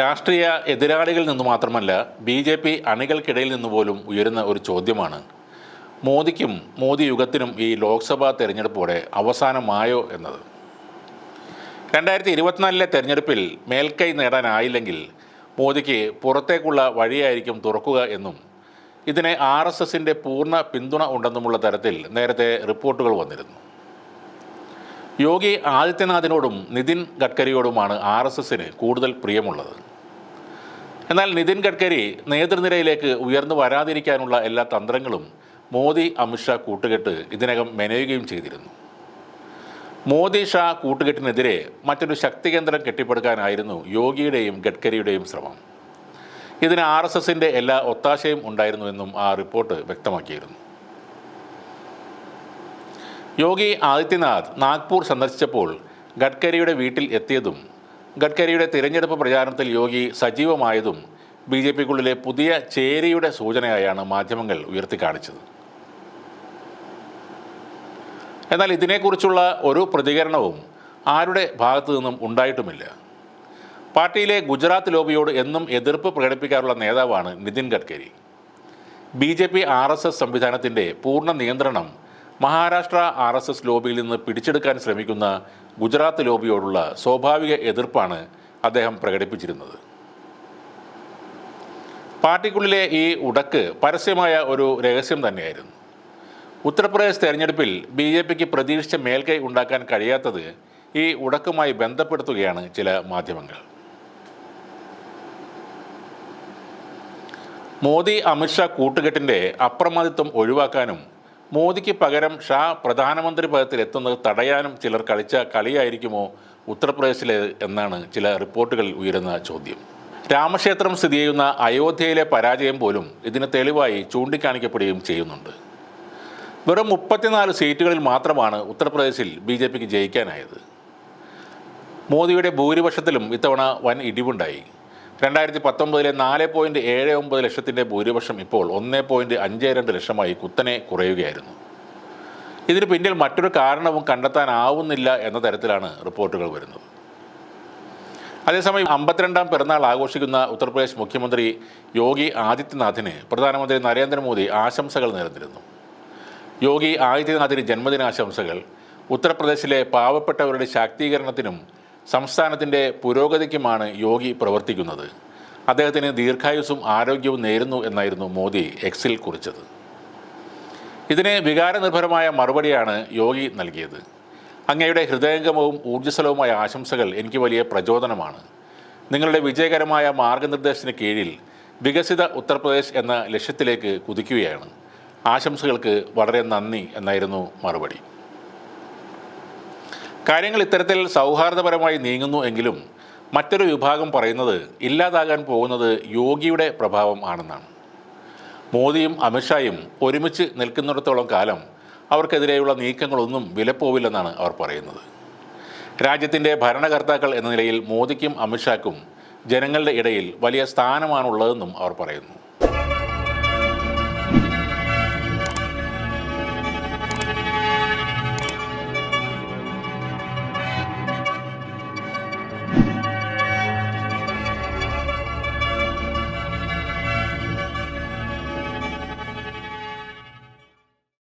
രാഷ്ട്രീയ എതിരാളികളിൽ നിന്ന് മാത്രമല്ല ബി ജെ പി അണികൾക്കിടയിൽ നിന്ന് പോലും ഉയരുന്ന ഒരു ചോദ്യമാണ്. മോദിക്കും മോദി യുഗത്തിനും ഈ ലോക്സഭാ തെരഞ്ഞെടുപ്പോടെ അവസാനമായോ എന്നത്. രണ്ടായിരത്തി ഇരുപത്തിനാലിലെ തെരഞ്ഞെടുപ്പിൽ മേൽക്കൈ നേടാനായില്ലെങ്കിൽ മോദിക്ക് പുറത്തേക്കുള്ള വഴിയായിരിക്കും തുറക്കുക എന്നും ഇതിന് ആർ എസ് എസിന്റെ പൂർണ പിന്തുണ ഉണ്ടെന്നുമുള്ള തരത്തിൽ നേരത്തെ റിപ്പോർട്ടുകൾ വന്നിരുന്നു. യോഗി ആദിത്യനാഥിനോടും നിതിൻ ഗഡ്കരിയോടുമാണ് ആർ എസ് എസിന് കൂടുതൽ പ്രിയമുള്ളത്. എന്നാൽ നിതിൻ ഗഡ്കരി നേതൃനിരയിലേക്ക് ഉയർന്നു വരാതിരിക്കാനുള്ള എല്ലാ തന്ത്രങ്ങളും മോദി അമിത്ഷാ കൂട്ടുകെട്ട് ഇതിനകം മെനയുകയും ചെയ്തിരുന്നു. മോദി ഷാ കൂട്ടുകെട്ടിനെതിരെ മറ്റൊരു ശക്തികേന്ദ്രം കെട്ടിപ്പടുക്കാനായിരുന്നു യോഗിയുടെയും ഗഡ്കരിയുടെയും ശ്രമം. ഇതിന് ആർ എസ് എസിന്റെ എല്ലാ ഒത്താശയും ഉണ്ടായിരുന്നുവെന്നും ആ റിപ്പോർട്ട് വ്യക്തമാക്കിയിരുന്നു. യോഗി ആദിത്യനാഥ് നാഗ്പൂർ സന്ദർശിച്ചപ്പോൾ ഗഡ്കരിയുടെ വീട്ടിൽ എത്തിയതും ഗഡ്കരിയുടെ തിരഞ്ഞെടുപ്പ് പ്രചാരണത്തിൽ യോഗി സജീവമായതും ബി ജെ പിക്കുള്ളിലെ പുതിയ ചേരിയുടെ സൂചനയായാണ് മാധ്യമങ്ങൾ ഉയർത്തിക്കാണിച്ചത്. എന്നാൽ ഇതിനെക്കുറിച്ചുള്ള ഒരു പ്രതികരണവും ആരുടെ ഭാഗത്തു നിന്നും ഉണ്ടായിട്ടുമില്ല. പാർട്ടിയിലെ ഗുജറാത്ത് ലോബിയോട് എന്നും എതിർപ്പ് പ്രകടിപ്പിക്കാറുള്ള നേതാവാണ് Nitin Gadkari. B J P R S S സംവിധാനത്തിന്റെ പൂർണ നിയന്ത്രണം മഹാരാഷ്ട്ര ആർ എസ് എസ് ലോബിയിൽ നിന്ന് പിടിച്ചെടുക്കാൻ ശ്രമിക്കുന്ന ഗുജറാത്ത് ലോബിയോടുള്ള സ്വാഭാവിക എതിർപ്പാണ് അദ്ദേഹം പ്രകടിപ്പിച്ചിരുന്നത്. പാർട്ടിക്കുള്ളിലെ ഈ ഉടക്ക് പരസ്യമായ ഒരു രഹസ്യം തന്നെയായിരുന്നു. ഉത്തർപ്രദേശ് തെരഞ്ഞെടുപ്പിൽ ബി ജെ പിക്ക് പ്രതീക്ഷിച്ച മേൽക്കൈ ഉണ്ടാക്കാൻ കഴിയാത്തത് ഈ ഉടക്കുമായി ബന്ധപ്പെടുത്തുകയാണ് ചില മാധ്യമങ്ങൾ. മോദി അമിത്ഷാ കൂട്ടുകെട്ടിന്റെ അപ്രമാദിത്വം ഒഴിവാക്കാനും മോദിക്ക് പകരം ഷാ പ്രധാനമന്ത്രി പദത്തിൽ എത്തുന്നത് തടയാനും ചിലർ കളിച്ച കളിയായിരിക്കുമോ ഉത്തർപ്രദേശിലെ എന്നാണ് ചില റിപ്പോർട്ടുകളിൽ ഉയരുന്ന ചോദ്യം. രാമക്ഷേത്രം സ്ഥിതി ചെയ്യുന്ന അയോധ്യയിലെ പരാജയം പോലും ഇതിന് തെളിവായി ചൂണ്ടിക്കാണിക്കപ്പെടുകയും ചെയ്യുന്നുണ്ട്. വെറും മുപ്പത്തിനാല് സീറ്റുകളിൽ മാത്രമാണ് ഉത്തർപ്രദേശിൽ ബി ജെ പിക്ക് ജയിക്കാനായത്. മോദിയുടെ ഭൂരിപക്ഷത്തിലും ഇത്തവണ വൻ ഇടിവുണ്ടായി. രണ്ടായിരത്തി പത്തൊമ്പതിലെ നാല് പോയിന്റ് ഏഴ് ഒമ്പത് ലക്ഷത്തിന്റെ ഭൂരിപക്ഷം ഇപ്പോൾ ഒന്ന് പോയിന്റ് അഞ്ച് രണ്ട് ലക്ഷമായി കുത്തനെ കുറയുകയായിരുന്നു. ഇതിന് പിന്നിൽ മറ്റൊരു കാരണവും കണ്ടെത്താനാവുന്നില്ല എന്ന തരത്തിലാണ് റിപ്പോർട്ടുകൾ വരുന്നത്. അതേസമയം അമ്പത്തിരണ്ടാം പിറന്നാൾ ആഘോഷിക്കുന്ന ഉത്തർപ്രദേശ് മുഖ്യമന്ത്രി യോഗി ആദിത്യനാഥിന് പ്രധാനമന്ത്രി നരേന്ദ്രമോദി ആശംസകൾ നേർന്നിരുന്നു. യോഗി ആദിത്യനാഥിന് ജന്മദിനാശംസകൾ ഉത്തർപ്രദേശിലെ പാവപ്പെട്ടവരുടെ ശാക്തീകരണത്തിനും സംസ്ഥാനത്തിന്റെ പുരോഗതിക്കുമാണ് യോഗി പ്രവർത്തിക്കുന്നത്. അദ്ദേഹത്തിന് ദീർഘായുസ്സും ആരോഗ്യവും നേരുന്നു എന്നായിരുന്നു മോദി എക്സിൽ കുറിച്ചത്. ഇതിന് വികാരനിർഭരമായ മറുപടിയാണ് യോഗി നൽകിയത്. അങ്ങയുടെ ഹൃദയംഗമവും ഊർജസ്വലവുമായ ആശംസകൾ എനിക്ക് വലിയ പ്രചോദനമാണ്. നിങ്ങളുടെ വിജയകരമായ മാർഗനിർദ്ദേശത്തിന് കീഴിൽ വികസിത ഉത്തർപ്രദേശ് എന്ന ലക്ഷ്യത്തിലേക്ക് കുതിക്കുകയാണ്. ആശംസകൾക്ക് വളരെ നന്ദി എന്നായിരുന്നു മറുപടി. കാര്യങ്ങൾ ഇത്തരത്തിൽ സൗഹാർദ്ദപരമായി നീങ്ങുന്നു എങ്കിലും മറ്റൊരു വിഭാഗം പറയുന്നത് ഇല്ലാതാകാൻ പോകുന്നത് യോഗിയുടെ പ്രഭാവം ആണെന്നാണ്. മോദിയും അമിത്ഷായും ഒരുമിച്ച് നിൽക്കുന്നിടത്തോളം കാലം അവർക്കെതിരെയുള്ള നീക്കങ്ങളൊന്നും വിലപ്പോവില്ലെന്നാണ് അവർ പറയുന്നത്. രാജ്യത്തിന്റെ ഭരണകർത്താക്കൾ എന്ന നിലയിൽ മോദിക്കും അമിത്ഷാക്കും ജനങ്ങളുടെ ഇടയിൽ വലിയ സ്ഥാനമാണുള്ളതെന്നും അവർ പറയുന്നു.